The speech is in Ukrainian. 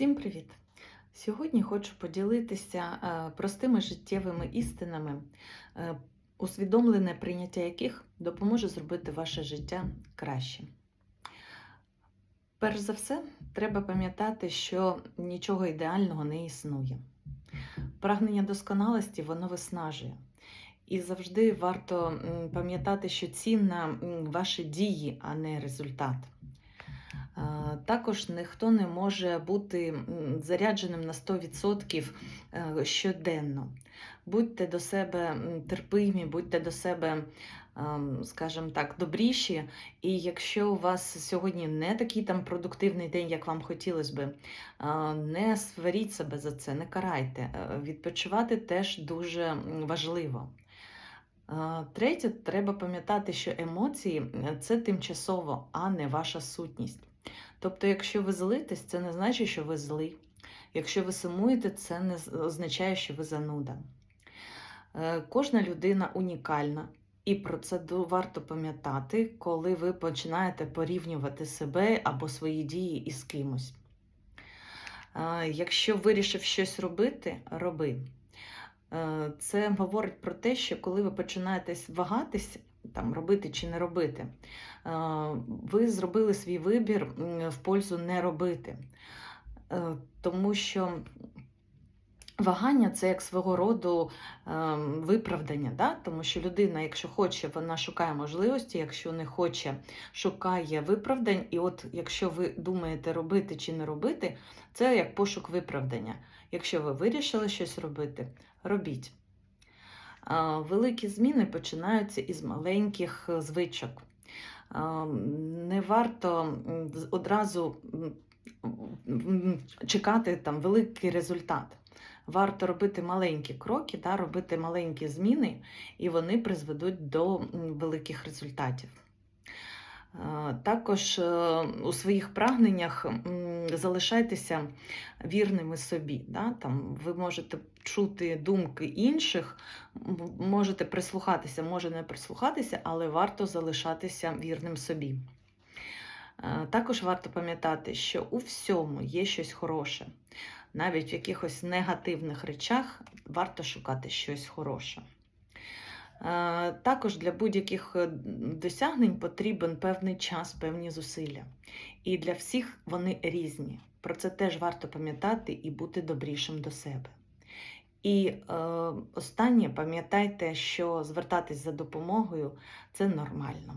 Всім привіт! Сьогодні хочу поділитися е, простими життєвими істинами, е, усвідомлене прийняття яких допоможе зробити ваше життя краще. Перш за все, треба пам'ятати, що нічого ідеального не існує. Прагнення досконалості воно виснажує. І завжди варто пам'ятати, що цінна ваші дії, а не результат. Е, Також ніхто не може бути зарядженим на 100% е, щоденно. Будьте до себе терпимі, будьте до себе, ем, скажімо так, добріші. І якщо у вас сьогодні не такий там продуктивний день, як вам хотілося би, е, не сваріть себе за це, не карайте. Відпочивати теж дуже важливо. Третє, треба пам'ятати, що емоції це тимчасово, а не ваша сутність. Тобто, якщо ви злитесь, це не значить, що ви злий. Якщо ви сумуєте, це не означає, що ви зануда. Е, Кожна людина унікальна, і про це варто пам'ятати, коли ви починаєте порівнювати себе або свої дії із кимось. Е, Якщо вирішив щось робити, роби. Е, Це говорить про те, що коли ви починаєте вагатись, там, робити чи не робити, е, ви зробили свій вибір в пользу не робити. Е, Тому що вагання це як свого роду е, виправдання. Да? Тому що людина, якщо хоче, вона шукає можливості, якщо не хоче, шукає виправдань. І от якщо ви думаєте робити чи не робити, це як пошук виправдання. Якщо ви вирішили щось робити, робіть. Великі зміни починаються із маленьких е, звичок. Не варто одразу чекати там великий результат. Варто робити маленькі кроки, да, робити маленькі зміни, і вони призведуть до великих результатів. Також е, у своїх прагненнях залишайтеся вірними собі. Да? Там ви можете чути думки інших, можете прислухатися, може не прислухатися, але варто залишатися вірним собі. Е, Також варто пам'ятати, що у всьому є щось хороше. Навіть в якихось негативних речах варто шукати щось хороше. Також для будь-яких е, досягнень потрібен певний час, певні зусилля. І для всіх вони різні. Про це теж варто пам'ятати і бути добрішим до себе. І е, останнє, пам'ятайте, що звертатись за допомогою це нормально.